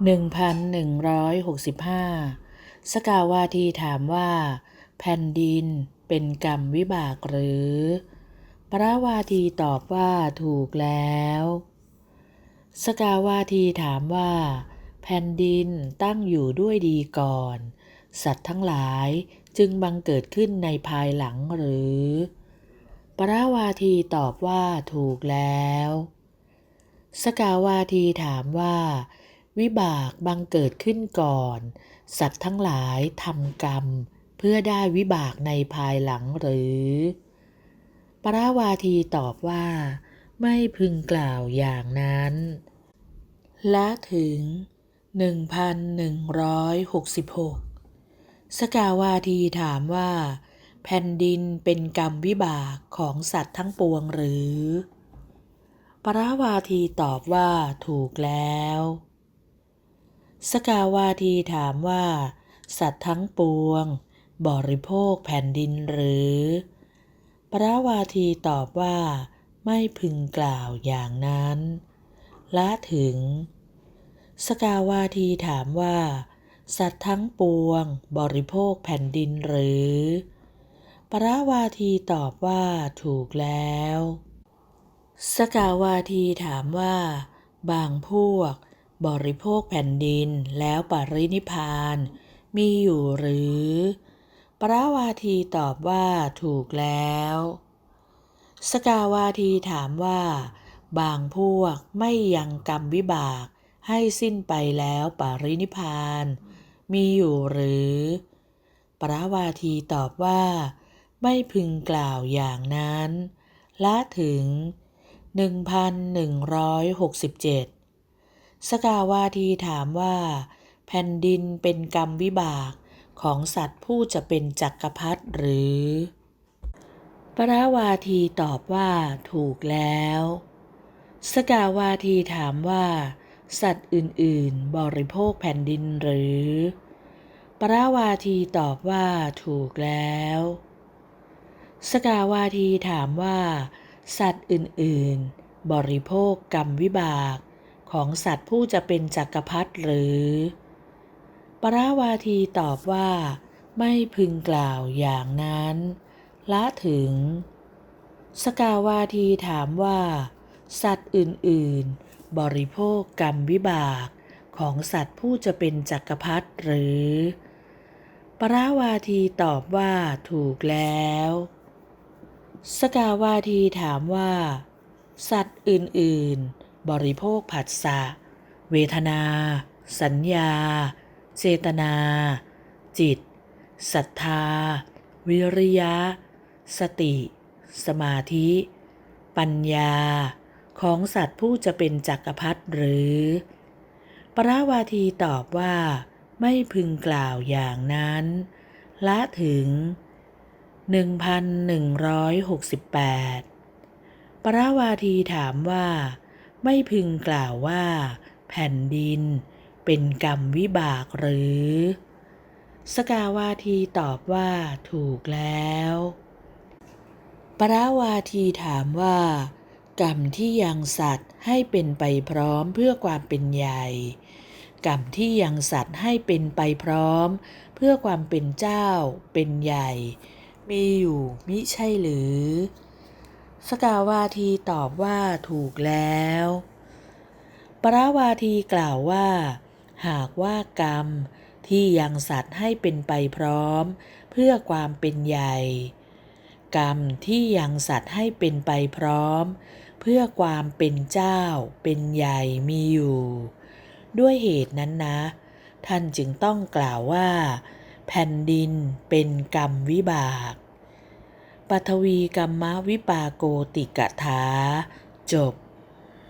1165 สกาวาทีถามว่า แผ่นดินเป็นกรรมวิบากหรือปราวาทีตอบว่าถูกแล้ว สกาวาทีถามว่า แผ่นดินตั้งอยู่ด้วยดีก่อน สัตว์ทั้งหลายจึงบังเกิดขึ้นในภายหลังหรือปราวาทีตอบว่าถูกแล้ว สกาวาทีถามว่า วิบากบังเกิดขึ้นก่อน สัตว์ทั้งหลายทำกรรม เพื่อได้วิบากในภายหลังหรือ ปราวาทีตอบว่า ไม่พึงกล่าวอย่างนั้น และถึง 1166 สกาวาทีถามว่า แผ่นดินเป็นกรรมวิบากของสัตว์ทั้งปวงหรือ ปราวาทีตอบว่าถูกแล้ว สกาวาทีถามว่า สัตว์ทั้งปวง บริโภคแผ่นดินหรือปราวาทีตอบว่า ไม่พึงกล่าวอย่างนั้น ละถึง สกาวาทีถามว่า สัตว์ทั้งปวง บริโภคแผ่นดินหรือปราวาทีตอบว่าถูกแล้ว สกาวาทีถามว่า บางพวก บริโภคแผ่นดินแล้วปรินิพานมีอยู่หรือ ปราวาทีตอบว่าถูกแล้ว สกาวาทีถามว่า บางพวกไม่ยังกรรมวิบากให้สิ้นไปแล้วปรินิพพาน มีอยู่หรือ ปราวาทีตอบว่า ไม่พึงกล่าวอย่างนั้น ละถึง 1167 สกาวาทีถามว่า แผ่นดินเป็นกรรมวิบากของสัตว์ผู้จะเป็นจักรพรรดิหรือ ปราวาทีตอบว่าถูกแล้ว สกาวาทีถามว่า สัตว์อื่นๆ บริโภคแผ่นดินหรือ ปราวาทีตอบว่าถูกแล้ว สกาวาทีถามว่า สัตว์อื่นๆ บริโภคกรรมวิบาก ของสัตว์ผู้จะเป็นจักรพรรดิหรือ ปราวาทีตอบว่า ไม่พึงกล่าวอย่างนั้น ละถึง สกาวาทีถามว่า สัตว์อื่น ๆ บริโภคกรรมวิบากของสัตว์ผู้จะเป็นจักรพรรดิหรือ ปราวาทีตอบว่าถูกแล้ว สกาวาทีถามว่า สัตว์อื่น ๆ บริโภคผัสสะ เวทนา สัญญา เจตนา จิตศรัทธา วิริยะ สติ สมาธิ ปัญญา ของสัตว์ผู้จะเป็นจักรพรรดิหรือ ปราวาทีตอบว่า ไม่พึงกล่าวอย่างนั้น ละถึง 1168 ปราวาทีถามว่า ไม่พึงกล่าวว่า แผ่นดิน เป็นกรรมวิบากหรือ สกาวาทีตอบว่าถูกแล้ว ปราวาทีถามว่า กรรมที่ยังสัตว์ให้เป็นไปพร้อมเพื่อความเป็นใหญ่กรรมที่ยังสัตว์ให้เป็นไปพร้อม เพื่อความเป็นเจ้าเป็นใหญ่ มีอยู่มิใช่หรือ สกาวาทีตอบว่าถูกแล้ว ปราวาทีกล่าวว่า หากว่ากรรมที่ยังสัตว์ให้เป็นไปพร้อม เพื่อความเป็นใหญ่ กรรมที่ยังสัตว์ให้เป็นไปพร้อม เพื่อความเป็นเจ้า เป็นใหญ่มีอยู่ ด้วยเหตุนั้นนะ ท่านจึงต้องกล่าวว่า แผ่นดินเป็นกรรมวิบาก ปัทวีกรรมวิปาโกติกถา จบ